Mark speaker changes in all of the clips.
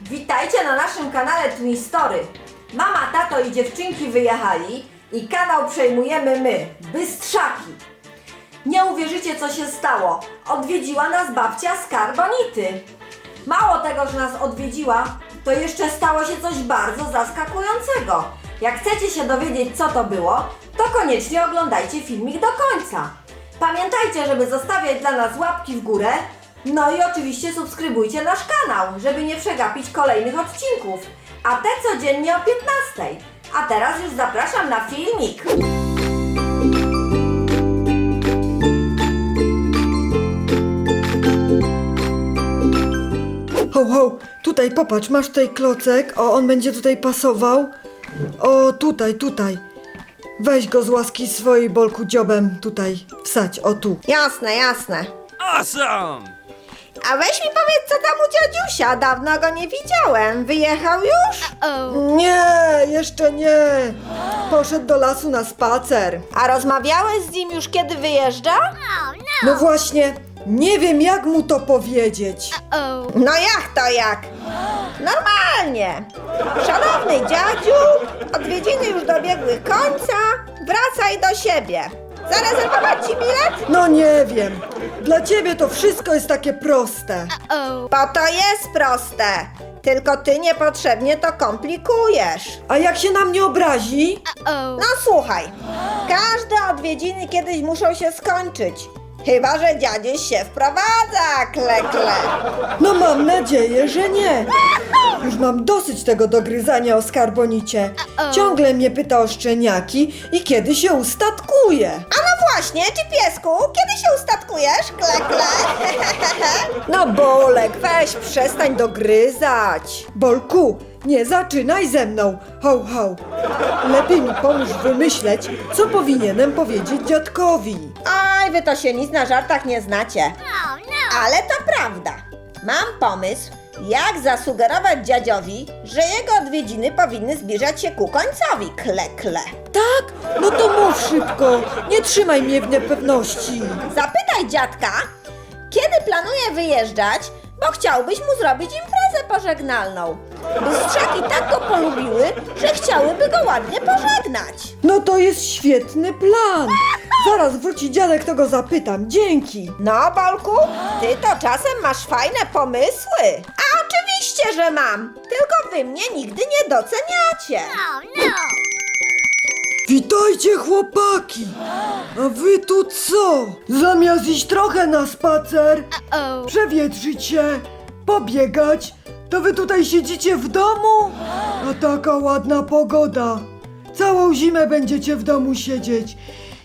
Speaker 1: Witajcie na naszym kanale Twistory. Mama, tato i dziewczynki wyjechali i kanał przejmujemy my, Bystrzaki. Nie uwierzycie, co się stało. Odwiedziła nas babcia z Karbonity. Mało tego, że nas odwiedziła, to jeszcze stało się coś bardzo zaskakującego. Jak chcecie się dowiedzieć, co to było, to koniecznie oglądajcie filmik do końca. Pamiętajcie, żeby zostawiać dla nas łapki w górę, no i oczywiście subskrybujcie nasz kanał, żeby nie przegapić kolejnych odcinków, a te codziennie o 15. A teraz już zapraszam na filmik.
Speaker 2: Ho, ho, tutaj popatrz, masz tutaj klocek, o, on będzie tutaj pasował. O, tutaj, tutaj. Weź go z łaski swojej bolku dziobem tutaj, wsadź, o tu.
Speaker 1: Jasne, jasne.
Speaker 3: Awesome!
Speaker 1: A weź mi powiedz, co tam u dziadziusia, dawno go nie widziałem. Wyjechał już?
Speaker 2: Nie, jeszcze nie. Poszedł do lasu na spacer.
Speaker 1: A rozmawiałeś z nim już kiedy wyjeżdża?
Speaker 2: No właśnie, nie wiem jak mu to powiedzieć.
Speaker 1: No jak to jak? Normalnie. Szanowny dziadziu, odwiedziny już dobiegły końca, wracaj do siebie. Zarezerwować ci bilet?
Speaker 2: No nie wiem. Dla ciebie to wszystko jest takie proste.
Speaker 1: Bo to jest proste. Tylko ty niepotrzebnie to komplikujesz.
Speaker 2: A jak się na mnie obrazi?
Speaker 1: No słuchaj, każde odwiedziny kiedyś muszą się skończyć. Chyba, że dziadzieś się wprowadza, klekle.
Speaker 2: No mam nadzieję, że nie. Już mam dosyć tego dogryzania o skarbonicie. Ciągle mnie pyta o szczeniaki i kiedy się ustatkuje.
Speaker 1: A no właśnie, czy piesku, kiedy się ustatkujesz, klekle?
Speaker 2: No Bolek, weź przestań dogryzać. Bolku, nie zaczynaj ze mną. Ho, ho. Lepiej mi pomóż wymyśleć, co powinienem powiedzieć dziadkowi.
Speaker 1: Oj, wy to się nic na żartach nie znacie. Ale to prawda. Mam pomysł, jak zasugerować dziadziowi, że jego odwiedziny powinny zbliżać się ku końcowi, klekle.
Speaker 2: Tak? No to mów szybko. Nie trzymaj mnie w niepewności.
Speaker 1: Zapytaj dziadka, kiedy planuje wyjeżdżać, bo chciałbyś mu zrobić imprezę pożegnalną. Bystrzaki tak go polubiły, że chciałyby go ładnie pożegnać.
Speaker 2: No to jest świetny plan. Zaraz wróci dziadek, to go zapytam. Dzięki.
Speaker 1: No, Bolku, ty to czasem masz fajne pomysły. A oczywiście, że mam. Tylko wy mnie nigdy nie doceniacie.
Speaker 2: Witajcie chłopaki! A wy tu co? Zamiast iść trochę na spacer, przewietrzyć się, pobiegać, to wy tutaj siedzicie w domu? A taka ładna pogoda. Całą zimę będziecie w domu siedzieć.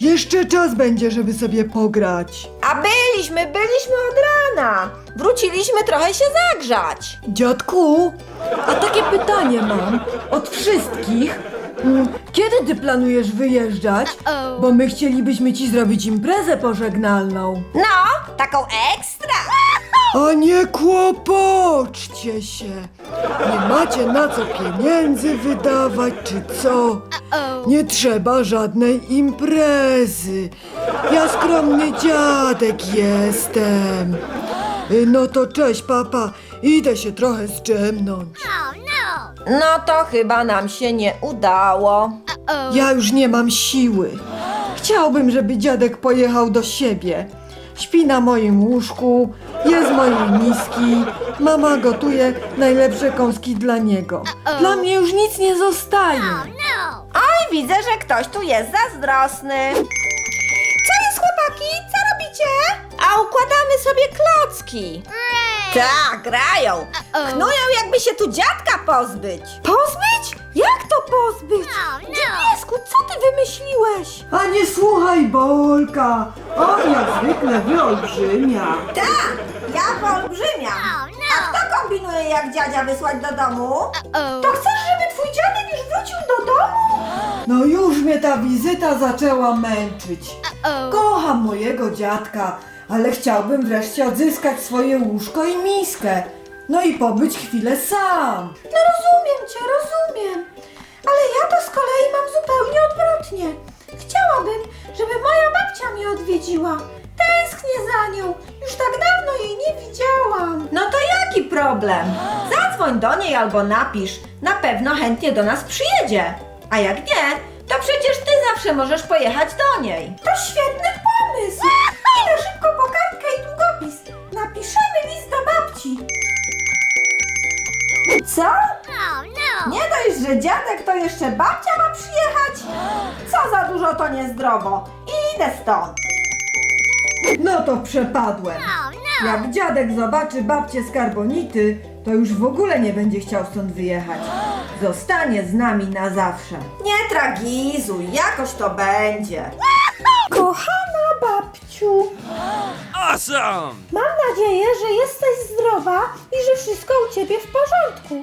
Speaker 2: Jeszcze czas będzie, żeby sobie pograć.
Speaker 1: A byliśmy, byliśmy od rana. Wróciliśmy trochę się zagrzać.
Speaker 2: Dziadku, a takie pytanie mam od wszystkich. Mm, Kiedy ty planujesz wyjeżdżać? Bo my chcielibyśmy ci zrobić imprezę pożegnalną.
Speaker 1: No, taką ekstra.
Speaker 2: A nie kłopoczcie się. Nie macie na co pieniędzy wydawać, czy co? Nie trzeba żadnej imprezy. Ja skromny dziadek jestem. No to cześć, papa. Idę się trochę zdrzemnąć.
Speaker 1: No to chyba nam się nie udało.
Speaker 2: Ja już nie mam siły. Chciałbym, żeby dziadek pojechał do siebie. Śpi na moim łóżku, je z mojej miski, mama gotuje najlepsze kąski dla niego. Dla mnie już nic nie zostaje.
Speaker 1: Oj, widzę, że ktoś tu jest zazdrosny. Co jest, chłopaki? Co robicie? A układamy sobie klocki. Tak, grają. Knują, jakby się tu dziadka pozbyć. Pozbyć? Jak to pozbyć? Piesku, co ty wymyśliłeś?
Speaker 2: A nie słuchaj Bolka, on jak zwykle wyolbrzymia.
Speaker 1: Tak, ja wyolbrzymia. A kto kombinuje, jak dziadzia wysłać do domu? To chcesz, żeby twój dziadek już wrócił do domu?
Speaker 2: No już mnie ta wizyta zaczęła męczyć. Kocham mojego dziadka, ale chciałbym wreszcie odzyskać swoje łóżko i miskę. No i pobyć chwilę sam.
Speaker 1: No rozumiem cię, rozumiem. Ale ja to z kolei mam zupełnie odwrotnie. Chciałabym, żeby moja babcia mnie odwiedziła. Tęsknię za nią. Już tak dawno jej nie widziałam. No to jaki problem? Zadzwoń do niej albo napisz. Na pewno chętnie do nas przyjedzie. A jak nie, to przecież ty zawsze możesz pojechać do niej. To świetny pomysł. Idę szybko po kartkę i długopis. Napiszemy list do babci. Co? Nie dość, że dziadek, to jeszcze babcia ma przyjechać? Co za dużo to niezdrowo. Idę stąd.
Speaker 2: No to przepadłem. Jak dziadek zobaczy babcię z karbonity, to już w ogóle nie będzie chciał stąd wyjechać. Zostanie z nami na zawsze.
Speaker 1: Nie tragizuj, jakoś to będzie. Kochana babciu,
Speaker 3: Awesome!
Speaker 4: Mam nadzieję, że jesteś zdrowa i że wszystko u ciebie w porządku.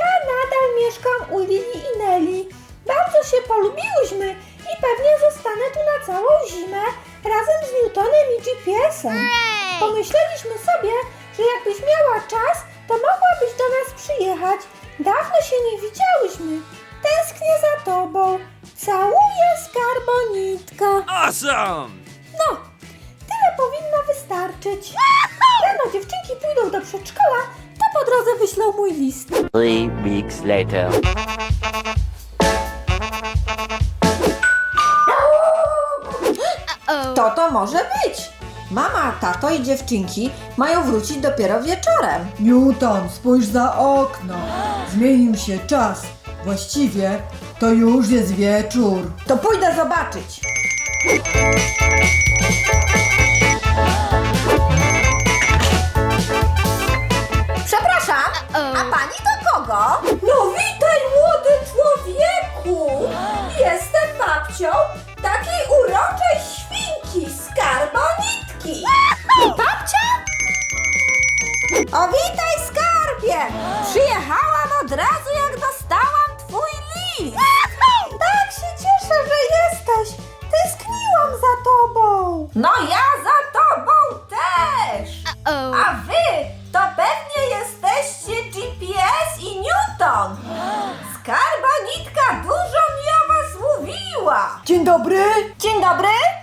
Speaker 4: Ja nadal mieszkam u Lili i Nelly. Bardzo się polubiłyśmy i pewnie zostanę tu na całą zimę razem z Newtonem i GPS-em. Pomyśleliśmy sobie, że jakbyś miała czas, to mogłabyś do nas przyjechać. Dawno się nie widziałyśmy. Tęsknię za tobą. Całuję skarbonitka.
Speaker 3: Awesome!
Speaker 4: No, powinno wystarczyć. Rano dziewczynki pójdą do przedszkola, to po drodze wyślą mój list.
Speaker 5: Three weeks later.
Speaker 1: kto to może być? Mama, tato i dziewczynki mają wrócić dopiero wieczorem.
Speaker 2: Newton, spójrz za okno. Zmienił się czas. Właściwie to już jest wieczór.
Speaker 1: To pójdę zobaczyć. Przepraszam, a pani do kogo? No witaj młody człowieku! Jestem babcią takiej uroczej świnki z
Speaker 2: dobry.
Speaker 1: Dzień dobry!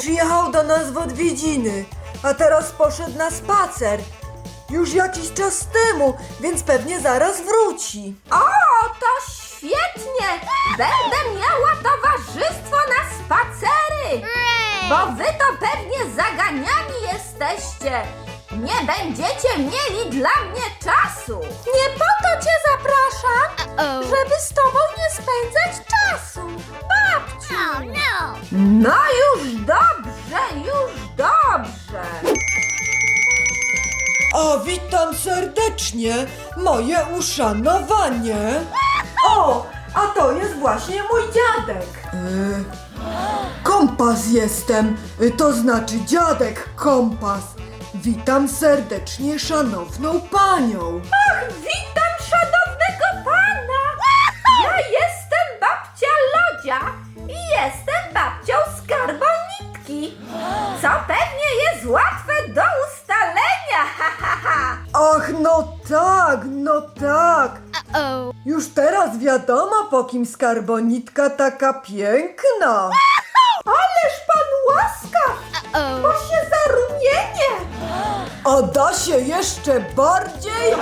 Speaker 2: Przyjechał do nas w odwiedziny, a teraz poszedł na spacer. Już jakiś czas temu, więc pewnie zaraz wróci.
Speaker 1: O, to świetnie! Będę miała towarzystwo na spacery! Bo wy to pewnie zaganiani jesteście! Nie będziecie mieli dla mnie czasu!
Speaker 4: Nie po to cię zapraszam, żeby z tobą nie spędzać czasu.
Speaker 1: No już dobrze, już dobrze!
Speaker 2: A witam serdecznie, moje uszanowanie. O, a to jest właśnie mój dziadek. kompas jestem, y, to znaczy dziadek kompas. Witam serdecznie szanowną panią.
Speaker 1: Witam
Speaker 2: kim skarbonitka taka piękna.
Speaker 1: Ależ pan łaskaw, bo się zarumienie!
Speaker 2: A da się jeszcze bardziej?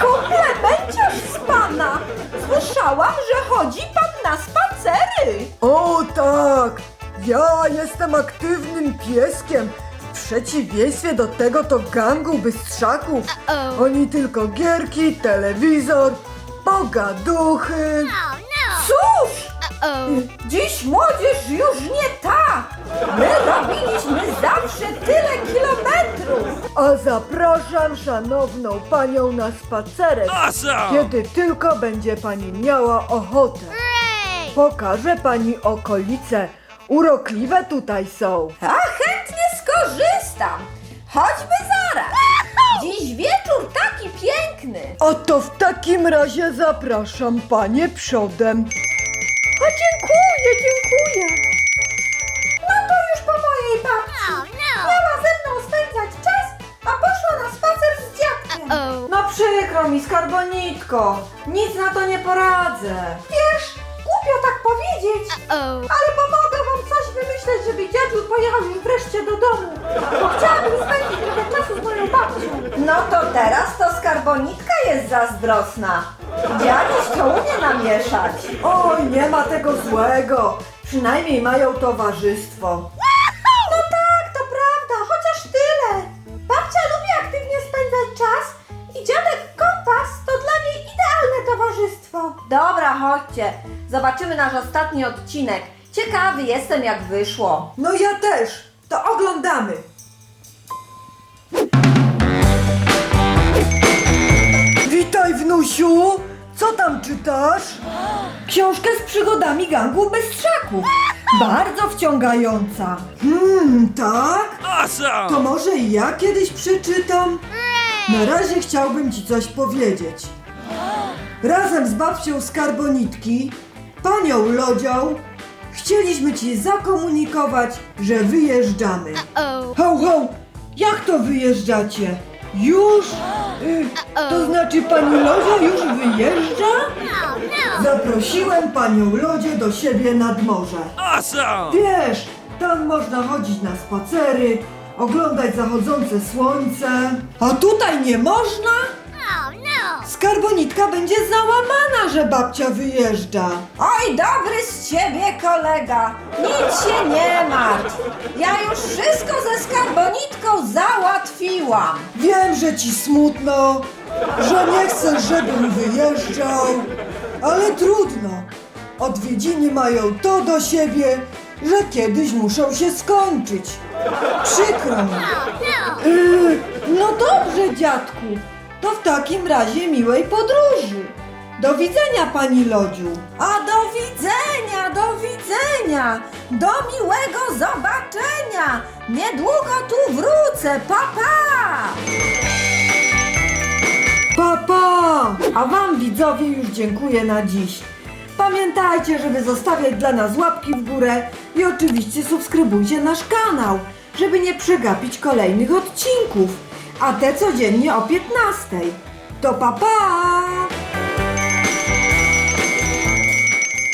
Speaker 1: Komplemenciarz z pana! Słyszałam, że chodzi pan na spacery!
Speaker 2: O tak! Ja jestem aktywnym pieskiem. W przeciwieństwie do tego to gangu bystrzaków. Oni tylko gierki, telewizor, pogaduchy.
Speaker 1: Dziś młodzież już nie ta! My robiliśmy zawsze tyle kilometrów!
Speaker 2: A zapraszam szanowną panią na spacerek,
Speaker 3: Awesome!
Speaker 2: kiedy tylko będzie pani miała ochotę. Pokażę pani okolice. Urokliwe tutaj są.
Speaker 1: A chętnie skorzystam! Choćby zaraz! Dziś wieczór taki piękny!
Speaker 2: Oto w takim razie zapraszam panie przodem. A dziękuję, dziękuję.
Speaker 4: No to już po mojej babci. Miała ze mną spędzać czas, a poszła na spacer z dziadkiem.
Speaker 1: No przykro mi, skarbonitko! Nic na to nie poradzę!
Speaker 4: Wiesz, głupio tak powiedzieć, ale pomogę wam coś wymyśleć, żeby dziadziu pojechał już wreszcie do domu. Bo chciałabym spędzić trochę czasu z moją babcią.
Speaker 1: No to teraz to skarbonitka jest zazdrosna. To umie namieszać.
Speaker 2: Oj, nie ma tego złego. Przynajmniej mają towarzystwo.
Speaker 4: No tak, to prawda, chociaż tyle. Babcia lubi aktywnie spędzać czas i dziadek kompas to dla niej idealne towarzystwo.
Speaker 1: Dobra, chodźcie. Zobaczymy nasz ostatni odcinek. Ciekawy jestem, jak wyszło.
Speaker 2: No ja też. To oglądamy. Witaj, wnusiu. Co tam czytasz?
Speaker 1: Książkę z przygodami gangu Bystrzaków. Bardzo wciągająca.
Speaker 2: Hmm, tak? To
Speaker 3: Awesome!
Speaker 2: może i ja kiedyś przeczytam? Na razie chciałbym ci coś powiedzieć. Razem z babcią Skarbonitki, panią Lodzią, chcieliśmy ci zakomunikować, że wyjeżdżamy. Ho, ho! Jak to wyjeżdżacie? Już? Y, to znaczy pani Lodzia już wyjeżdża? Zaprosiłem panią Lodzię do siebie nad morze.
Speaker 3: Awesome!
Speaker 2: Wiesz, tam można chodzić na spacery, oglądać zachodzące słońce. A tutaj nie można? Skarbonitka będzie załamana, że babcia wyjeżdża.
Speaker 1: Oj, dobry z ciebie kolega. Nic się nie martw. Ja już wszystko ze skarbonitką załatwiłam.
Speaker 2: Wiem, że ci smutno, że nie chcesz, żebym wyjeżdżał, ale trudno. Odwiedziny mają to do siebie, że kiedyś muszą się skończyć. Przykro mi. Yy, no dobrze, dziadku. To w takim razie miłej podróży. Do widzenia, pani Lodziu.
Speaker 1: A do widzenia, do widzenia. Do miłego zobaczenia. Niedługo tu wrócę. Pa, pa.
Speaker 2: Papa! A Wam widzowie już dziękuję na dziś. Pamiętajcie, żeby zostawiać dla nas łapki w górę i oczywiście subskrybujcie nasz kanał, żeby nie przegapić kolejnych odcinków, a te codziennie o 15. To papa! Pa!